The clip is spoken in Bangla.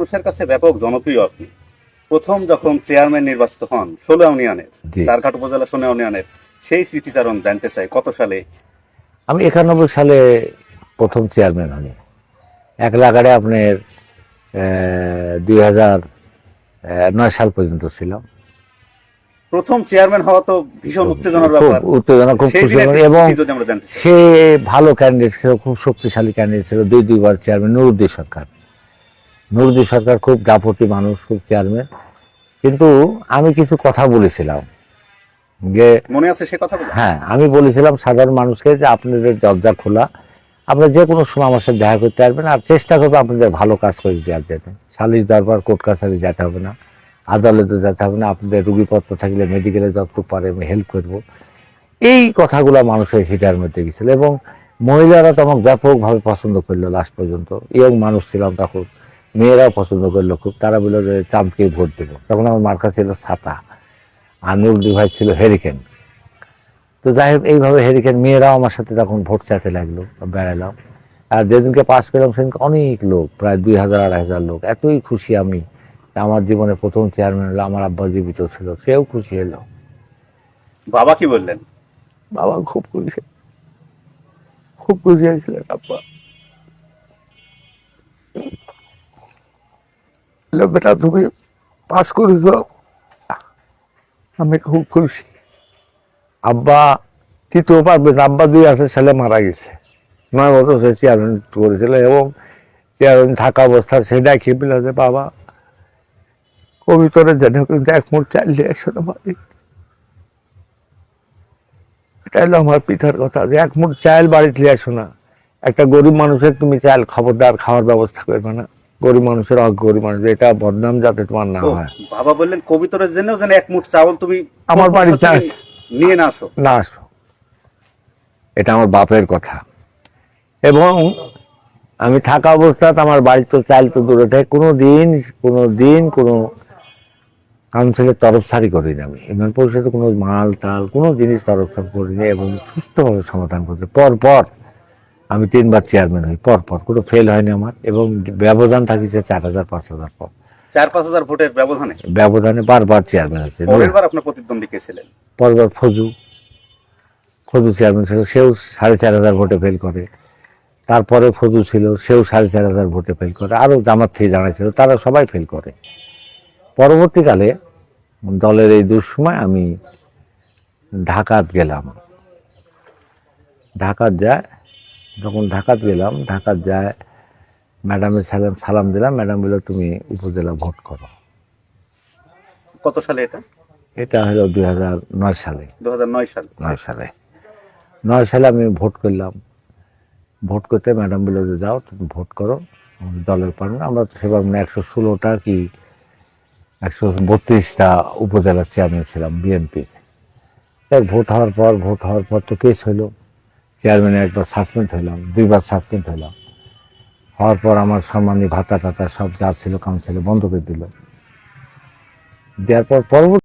মানুষের কাছে ব্যাপক জনপ্রিয় আপনি। প্রথম যখন চেয়ারম্যান নির্বাচিত হন ষোলো ইউনিয়নের চারঘাট উপজেলা ষোলো ইউনিয়নের সেই স্মৃতিচারণ জানতে চাই কত সালে? আমি একানব্বই সালে প্রথম চেয়ারম্যান হই। এক লাগারে আপনার দুই হাজার নয় সাল পর্যন্ত ছিলাম। প্রথম চেয়ারম্যান হওয়া তো ভীষণ উত্তেজনার খুব ব্যাপার উত্তেজনা খুব খুশি এবং সে ভালো ক্যান্ডিডেট ছিল খুব শক্তিশালী ক্যান্ডিডেট ছিল দুই দুইবার চেয়ারম্যান নুরুদ্দিন সরকার। নুরুদ্দিন সরকার খুব দাপটি মানুষ খুব চেয়ারম্যান কিন্তু আমি কিছু কথা বলেছিলাম যে মনে আছে সে কথা হ্যাঁ আমি বলেছিলাম সাধারণ মানুষকে যে আপনাদের দরজা খোলা আপনারা যে কোনো সময় আমার সাথে দেখা করতে পারবেন আর চেষ্টা করব আপনাদের ভালো কাজ করে দেওয়ার জন্য সালিশ দরবার কোর্ট কাছারি যেতে হবে না আদালতে যেতে হবে না আপনাদের রুগীপত্র থাকলে মেডিকেলে যতটুকু পারে আমি হেল্প করব। এই কথাগুলো মানুষের হিটার মধ্যে গেছিল এবং মহিলারা তো আমাকে ব্যাপকভাবে পছন্দ করল লাস্ট পর্যন্ত। ইয়ং মানুষ ছিলাম তখন। মেয়েরাও পছন্দ করল খুব তারা বলল যে চাঁদকে ভোট দেবো। তখন আমার মার্কা ছিল ছাতা। আর নুরদি ভাই ছিল হেরিকেন তো যাই হোক এইভাবে হেরিকেন মেয়েরাও আমার সাথে তখন ভোট চাইতে লাগল বেড়ালাম। আর যেদিনকে পাস করলাম সেদিনকে অনেক লোক প্রায় দুই হাজার আড়াই হাজার লোক। এতই খুশি আমি। আমার জীবনে প্রথম চেয়ারম্যান হলো আমার আব্বা জীবিত ছিল সেও খুশি হলো। বাবা কি বললেন? বাবা খুব খুশি। খুব খুশি হয়েছিলেন আব্বা। বলল, বেটা তুমি পাস করেছ। আমি খুব খুশি। আব্বা তৃতীয় পারবে না আব্বা দুই হাজার ছেলে মারা গেছে। নয় বছর সে চেয়ারম্যান করেছিল এবং চেয়ারম্যান থাকা অবস্থা সে ডাকিয়ে পেল যে বাবা কবিতরের জন্য কিন্তু এক মুঠ চাইলে একশো বাড়ি এটা হলো আমার পিতার কথা যে এক মুঠ চাল বাড়িতে আসো না। একটা গরিব মানুষের তুমি চাল খবরদার খাওয়ার ব্যবস্থা করবে না। গরিব মানুষের অগ গরিব মানুষ এটা বদনাম যাতে তোমার না হয়। বাবা বললেন কবিতরের জন্য যেন এক মুঠ চাউল তুমি আমার বাড়িতে নিয়ে না আসো। না আসো। এটা আমার বাপের কথা। এবং আমি থাকা অবস্থাতে আমার বাড়িতে চাল তো দূরে থাকে কোনো দিন কোনো দিন কোনো কাউন্সিলের তরফ সারি করিনি আমি। ইউনিয়ন পরিষদে কোনো মাল টাল কোনো জিনিস তরফ সারি করিনি এবং সুস্থভাবে সমাধান করতে পর পর আমি তিনবার চেয়ারম্যান হই পর পর কোনো ফেল হয়নি আমার এবং ব্যবধান থাকিছে চার হাজার পাঁচ হাজার পর। চার পাঁচ হাজার ভোটের ব্যবধানে? ব্যবধানে বারবার চেয়ারম্যান হয়েছে। পরের আপনার প্রতিদ্বন্দ্বী কে ছিলেন? পরবার ফজু। ফজু চেয়ারম্যান ছিল সেও সাড়ে চার হাজার ভোটে ফেল করে। তারপরে ফজু ছিল সেও সাড়ে চার হাজার ভোটে ফেল করে। আরও জামাত থেকে জানা ছিল তারা সবাই ফেল করে। পরবর্তীকালে দলের এই দুঃসময় আমি ঢাকাত গেলাম। ঢাকাত যায় যখন ঢাকাত গেলাম ঢাকাত যায় ম্যাডামের সালাম সালাম দিলাম ম্যাডাম বলল তুমি উপজেলা ভোট করো। কত সালে এটা? এটা হলো দুই হাজার নয় সালে। দু নয় সালে। নয় সালে। নয় সালে আমি ভোট করলাম। ভোট করতে ম্যাডাম বলল যে যাও তুমি ভোট করো দলের পারেন আমরা তো সেবার মানে একশো ষোলোটা কি একশো বত্রিশটা উপজেলার চেয়ারম্যান ছিলাম বিএনপির ভোট হওয়ার পর ভোট হওয়ার পর তো কেস হলো। চেয়ারম্যানে একবার সাসপেন্ড হইলাম দুইবার সাসপেন্ড হইলাম হওয়ার পর আমার সম্মানী ভাতা টাতা সব যা ছিল কাউন্সিলে বন্ধ করে দিল। দেওয়ার পর পরবর্তী